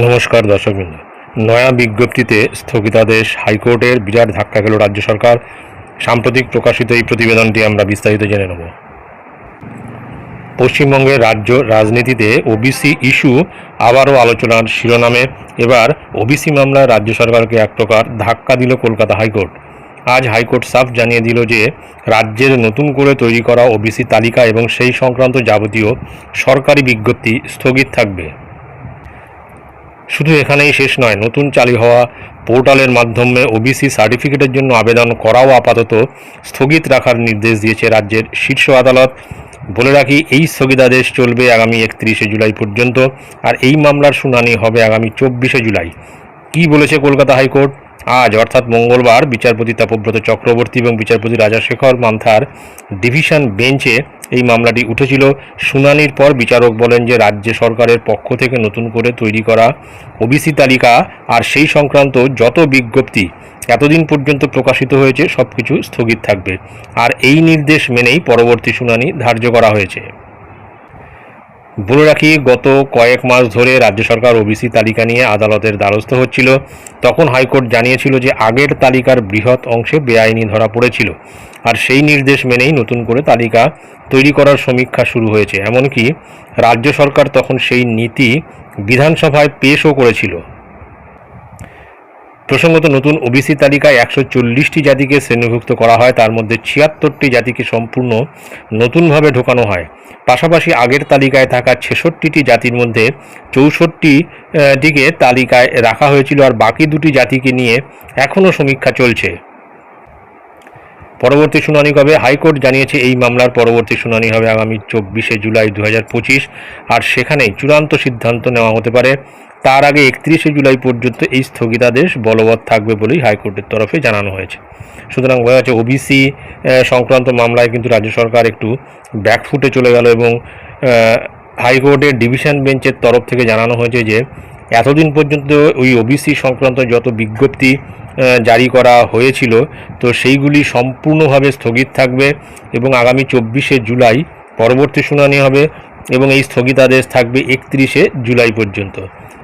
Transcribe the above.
নমস্কার দর্শকবৃন্দ নয়া বিজ্ঞপ্তিতে স্থগিতাদেশ হাইকোর্টের বিরাট ধাক্কা গেল রাজ্য সরকার। সাম্প্রতিক প্রকাশিত এই প্রতিবেদনটি আমরা বিস্তারিত জেনে নেব। পশ্চিমবঙ্গের রাজ্য রাজনীতিতে ওবিসি ইস্যু আবারও আলোচনার শিরোনামে। এবার ওবিসি মামলায় রাজ্য সরকারকে এক প্রকার ধাক্কা দিল কলকাতা হাইকোর্ট। আজ হাইকোর্ট সাফ জানিয়ে দিল যে, রাজ্যের নতুন করে তৈরি করা ওবিসি তালিকা এবং সেই সংক্রান্ত যাবতীয় সরকারি বিজ্ঞপ্তি স্থগিত থাকবে। শুধু এখানেই শেষ নয়, নতুন চালু হওয়া পোর্টালের মাধ্যমে ওবিসি সার্টিফিকেটের জন্য আবেদন করাও আপাতত স্থগিত রাখার নির্দেশ দিয়েছে রাজ্যের শীর্ষ আদালত। বলে রাখি, এই স্থগিতাদেশ চলবে আগামী একত্রিশে জুলাই পর্যন্ত, আর এই মামলার শুনানি হবে আগামী চব্বিশে জুলাই। কি বলেছে কলকাতা হাইকোর্ট? আজ, অর্থাৎ মঙ্গলবার, বিচারপতি তাপব্রত চক্রবর্তী এবং বিচারপতি রাজাশেখর মান্থার ডিভিশন বেঞ্চে এই মামলাটি উঠেছিল। শুনানির পর বিচারক বলেন যে, রাজ্য সরকারের পক্ষ থেকে নতুন করে তৈরি করা ওবিসি তালিকা আর সেই সংক্রান্ত যত বিজ্ঞপ্তি এতদিন পর্যন্ত প্রকাশিত হয়েছে সব কিছু স্থগিত থাকবে। আর এই নির্দেশ মেনেই পরবর্তী শুনানি ধার্য করা হয়েছে। বলে রাখি, গত কয়েক মাস ধরে রাজ্য সরকার ওবিসি তালিকা নিয়ে আদালতের দ্বারস্থ হচ্ছিল। তখন হাইকোর্ট জানিয়েছিল যে আগের তালিকার বৃহৎ অংশে বেআইনি ধরা পড়েছিল। আর সেই নির্দেশ মেনেই নতুন করে তালিকা তৈরি করার সমীক্ষা শুরু হয়েছে। এমনকি রাজ্য সরকার তখন সেই নীতি বিধানসভায় পেশও করেছিল। প্রসঙ্গত নতুন ওবিসি তালিকায় একশো চল্লিশটি জাতিকে শ্রেণীভুক্ত করা হয়, তার মধ্যে ছিয়াত্তরটি জাতিকে সম্পূর্ণ নতুনভাবে ঢোকানো হয়। পাশাপাশি আগের তালিকায় থাকা ছেষট্টিটি জাতির মধ্যে চৌষট্টি টিকে তালিকায় রাখা হয়েছিল আর বাকি দুটি জাতিকে নিয়ে এখনও সমীক্ষা চলছে। পরবর্তী শুনানি কবে? হাইকোর্ট জানিয়েছে এই মামলার পরবর্তী শুনানি হবে আগামী চব্বিশে জুলাই দু হাজার পঁচিশ, আর সেখানেই চূড়ান্ত সিদ্ধান্ত নেওয়া হতে পারে। তার আগে একত্রিশে জুলাই পর্যন্ত এই স্থগিতাদেশ বলবৎ থাকবে বলেই হাইকোর্টের তরফে জানানো হয়েছে। সুতরাং বোঝা যাচ্ছে ওবিসি সংক্রান্ত মামলায় কিন্তু রাজ্য সরকার একটু ব্যাকফুটে চলে গেল এবং হাইকোর্টের ডিভিশন বেঞ্চের তরফ থেকে জানানো হয়েছে যে, এতদিন পর্যন্ত ওই ওবিসি সংক্রান্ত যত বিজ্ঞপ্তি জারি করা হয়েছিল, তো সেইগুলি সম্পূর্ণভাবে স্থগিত থাকবে এবং আগামী চব্বিশে জুলাই পরবর্তী শুনানি হবে এবং এই স্থগিতাদেশ থাকবে একত্রিশে জুলাই পর্যন্ত।